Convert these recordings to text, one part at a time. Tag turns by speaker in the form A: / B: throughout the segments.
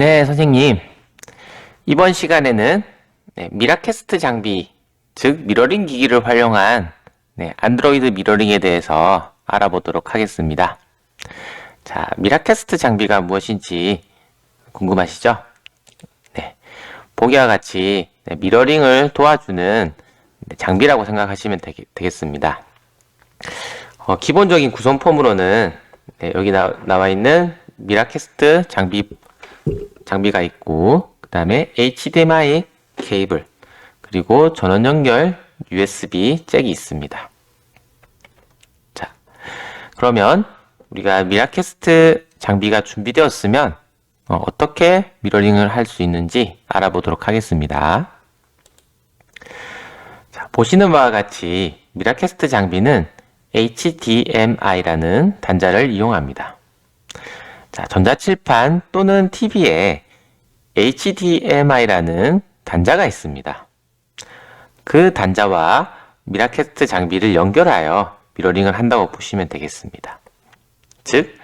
A: 네, 선생님. 이번 시간에는 네, 미라캐스트 장비, 즉 미러링 기기를 활용한 네, 안드로이드 미러링에 대해서 알아보도록 하겠습니다. 자, 미라캐스트 장비가 무엇인지 궁금하시죠? 네, 보기와 같이 네, 미러링을 도와주는 네, 장비라고 생각하시면 되겠 습니다 어, 기본적인 구성품으로는 네, 여기 나, 나와 있는 미라캐스트 장비 장비가 있고 그 다음에 HDMI 케이블 그리고 전원 연결 USB 잭이 있습니다. 자, 그러면 우리가 미라캐스트 장비가 준비되었으면 어, 떻게 미러링을 할 수 있는지 알아보도록 하겠습니다. 자, 보시는 바와 같이 미라캐스트 장비는 HDMI라는 단자를 이용합니다. 자, 전자칠판 또는 TV에 HDMI라는 단자가 있습니다. 그 단자와 미라캐스트 장비를 연결하여 미러링을 한다고 보시면 되겠습니다. 즉,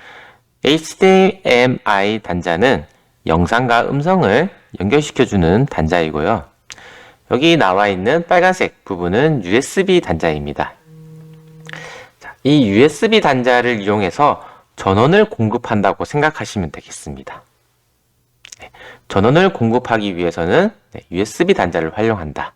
A: HDMI 단자는 영상과 음성을 연결시켜주는 단자이고요. 여기 나와 있는 빨간색 부분은 USB 단자입니다. 자, 이 USB 단자를 이용해서 전원을 공급한다고 생각하시면 되겠습니다. 네, 전원을 공급하기 위해서는 네, USB 단자를 활용한다.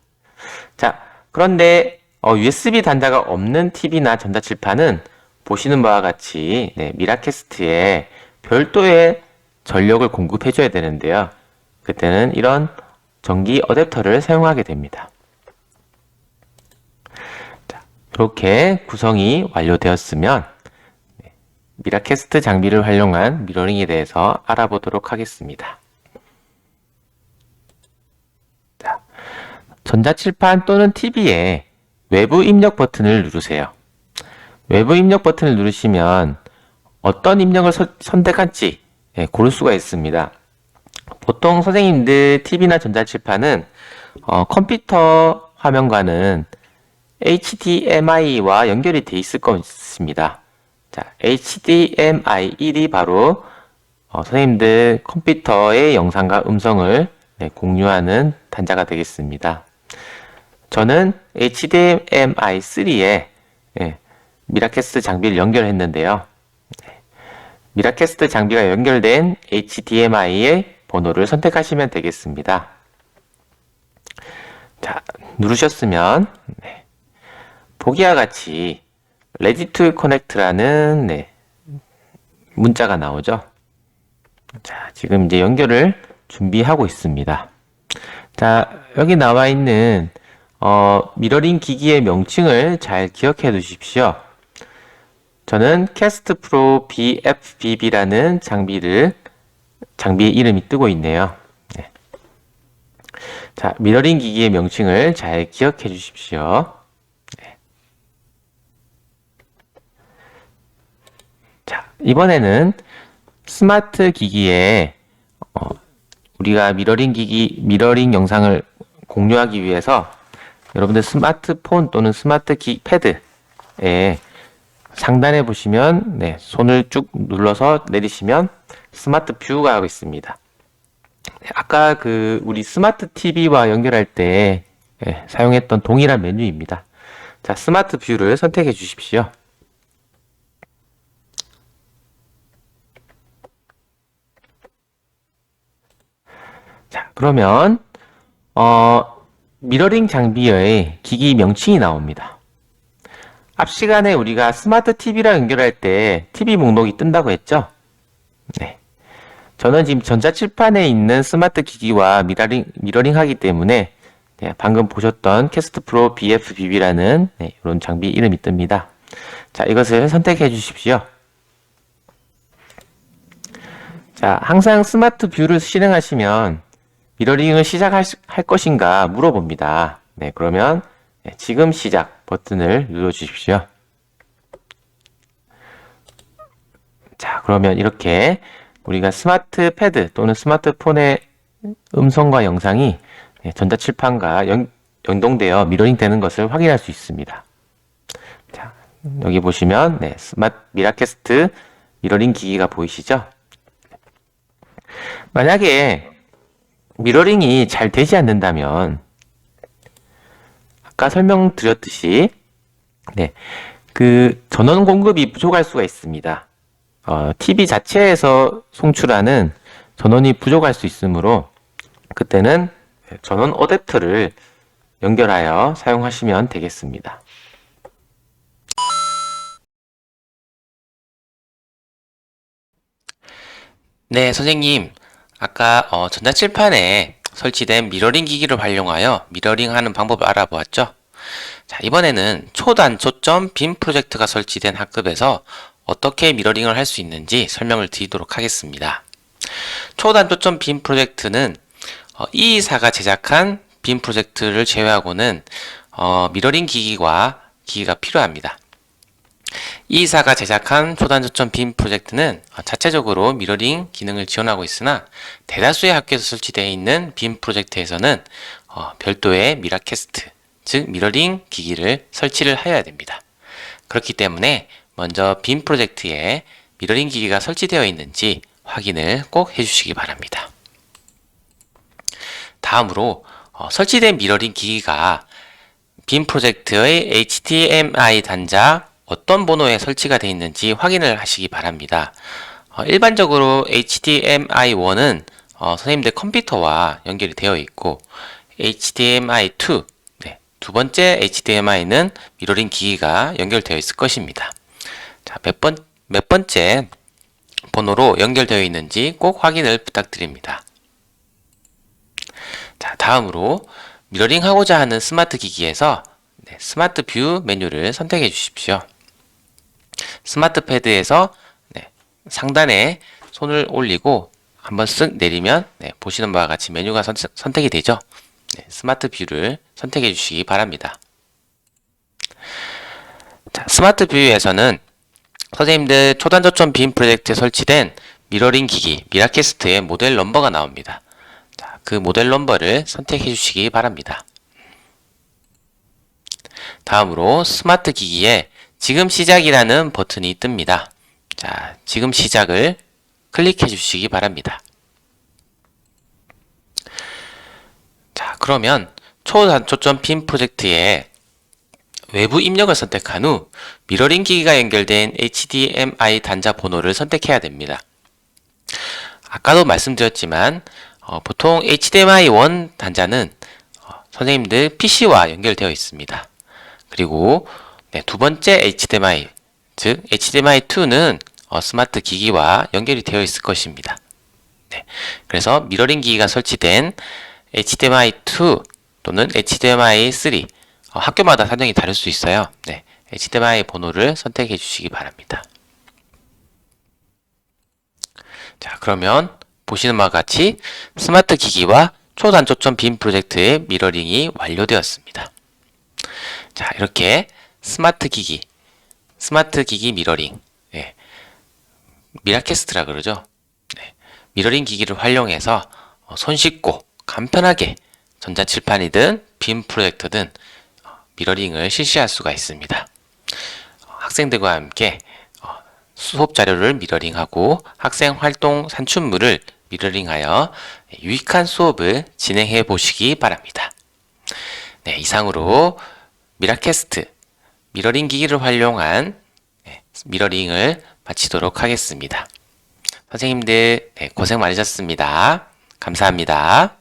A: 자, 그런데 어, USB 단자가 없는 TV나 전자칠판은 보시는 바와 같이 네, 미라캐스트에 별도의 전력을 공급해줘야 되는데요. 그때는 이런 전기 어댑터를 사용하게 됩니다. 자, 이렇게 구성이 완료되었으면 미라캐스트 장비를 활용한 미러링에 대해서 알아보도록 하겠습니다. 자, 전자칠판 또는 TV에 외부 입력 버튼을 누르세요. 외부 입력 버튼을 누르시면 어떤 입력을 서, 선택할지 예, 고를 수가 있습니다. 보통 선생님들 TV나 전자칠판은 어, 컴퓨터 화면과는 HDMI와 연결이 되어 있을 것입니다. 자, HDMI 1이 바로 어, 선생님들 컴퓨터의 영상과 음성을 네, 공유하는 단자가 되겠습니다. 저는 HDMI 3에 예, 미라캐스트 장비를 연결했는데요. 네, 미라캐스트 장비가 연결된 HDMI의 번호를 선택하시면 되겠습니다. 자, 누르셨으면 네, 보기와 같이 ready to connect라는 네, 문자가 나오죠. 자, 지금 이제 연결을 준비하고 있습니다. 자, 여기 나와 있는 어, 미러링 기기의 명칭을 잘 기억해 두십시오. 저는 캐스트 프로 BFBB라는 장비를 장비의 이름이 뜨고 있네요. 네. 자, 미러링 기기의 명칭을 잘 기억해 주십시오. 자, 이번에는 스마트 기기에 어, 우리가 미러링 기기, 미러링 영상을 공유하기 위해서 여러분들 스마트폰 또는 스마트 키 패드에 상단에 보시면 네, 손을 쭉 눌러서 내리시면 스마트 뷰가 있습니다. 네, 아까 그 우리 스마트 TV와 연결할 때 네, 사용했던 동일한 메뉴입니다. 자, 스마트 뷰를 선택해 주십시오. 자, 그러면 어, 미러링 장비의 기기 명칭이 나옵니다. 앞 시간에 우리가 스마트 TV랑 연결할 때 TV 목록이 뜬다고 했죠? 네. 저는 지금 전자칠판에 있는 스마트 기기와 미러링, 미러링 하기 때문에 네, 방금 보셨던 캐스트 프로 BFBB라는 네, 이런 장비 이름이 뜹니다. 자, 이것을 선택해 주십시오. 자, 항상 스마트 뷰를 실행하시면 미러링을 시작할 할 것인가 물어봅니다. 네, 그러면 네, 지금 시작 버튼을 눌러 주십시오. 자, 그러면 이렇게 우리가 스마트 패드 또는 스마트폰의 음성과 영상이 네, 전자칠판과 연, 연동되어 미러링 되는 것을 확인할 수 있습니다. 자, 여기 보시면 네, 스마트 미라캐스트 미러링 기기가 보이시죠? 만약에 미러링이 잘 되지 않는다면 아까 설명드렸듯이 네, 그 전원 공급이 부족할 수가 있습니다. 어, TV 자체에서 송출하는 전원이 부족할 수 있으므로 그때는 전원 어댑터를 연결하여 사용하시면 되겠습니다.
B: 네, 선생님. 아까 어, 전자칠판에 설치된 미러링 기기를 활용하여 미러링 하는 방법을 알아보았죠? 자, 이번에는 초단초점 빔 프로젝트가 설치된 학급에서 어떻게 미러링을 할 수 있는지 설명을 드리도록 하겠습니다. 초단초점 빔 프로젝트는 어, 이 이사가 제작한 빔 프로젝트를 제외하고는 어, 미러링 기기와 기기가 필요합니다. 이사가 제작한 초단저점 빔 프로젝트는 어, 자체적으로 미러링 기능을 지원하고 있으나 대다수의 학교에서 설치되어 있는 빔 프로젝트에서는 어, 별도의 미라캐스트, 즉 미러링 기기를 설치를 해야 됩니다. 그렇기 때문에 먼저 빔 프로젝트에 미러링 기기가 설치되어 있는지 확인을 꼭 해주시기 바랍니다. 다음으로 어, 설치된 미러링 기기가 빔 프로젝트의 HDMI 단자 어떤 번호에 설치가 되어 있는지 확인을 하시기 바랍니다. 어, 일반적으로 HDMI1은 어, 선생님들 컴퓨터와 연결이 되어 있고 HDMI2 네, 두 번째 HDMI는 미러링 기기가 연결되어 있을 것입니다. 자, 몇 번, 몇 번째 번호로 연결되어 있는지 꼭 확인을 부탁드립니다. 자, 다음으로 미러링 하고자 하는 스마트 기기에서 네, 스마트 뷰 메뉴를 선택해 주십시오. 스마트 패드에서 네, 상단에 손을 올리고 한번 쓱 내리면 네, 보시는 바와 같이 메뉴가 선, 택이 되죠. 네, 스마트 뷰를 선택해 주시기 바랍니다. 자, 스마트 뷰에서는 선생님들 초단저점 빔 프로젝트에 설치된 미러링 기기 미라캐스트의 모델 넘버가 나옵니다. 자, 그 모델 넘버를 선택해 주시기 바랍니다. 다음으로 스마트 기기에 지금 시작이라는 버튼이 뜹니다. 자, 지금 시작을 클릭해 주시기 바랍니다. 자, 그러면 초단초점 핀 프로젝트에 외부 입력을 선택한 후 미러링 기기가 연결된 HDMI 단자 번호를 선택해야 됩니다. 아까도 말씀드렸지만 어, 보통 HDMI 1 단자는 어, 선생님들 PC와 연결되어 있습니다. 그리고 네, 두 번째 HDMI, 즉 HDMI2는 어, 스마트 기기와 연결이 되어 있을 것입니다. 네, 그래서 미러링 기기가 설치된 HDMI2 또는 HDMI3 어, 학교마다 사정이 다를 수 있어요. 네, HDMI 번호를 선택해 주시기 바랍니다. 자, 그러면 보시는 바와 같이 스마트 기기와 초단초점 빔 프로젝트의 미러링이 완료되었습니다. 자, 이렇게 스마트 기기, 스마트 기기 미러링, 네. 미라캐스트라 그러죠. 네. 미러링 기기를 활용해서 어, 손쉽고 간편하게 전자칠판이든 빔 프로젝터든 어, 미러링을 실시할 수가 있습니다. 어, 학생들과 함께 어, 수업 자료를 미러링하고 학생 활동 산출물을 미러링하여 유익한 수업을 진행해 보시기 바랍니다. 네, 이상으로 미라캐스트 미러링 기기를 활용한 네, 미러링을 마치도록 하겠습니다. 선생님들 네, 고생 많으셨습니다. 감사합니다.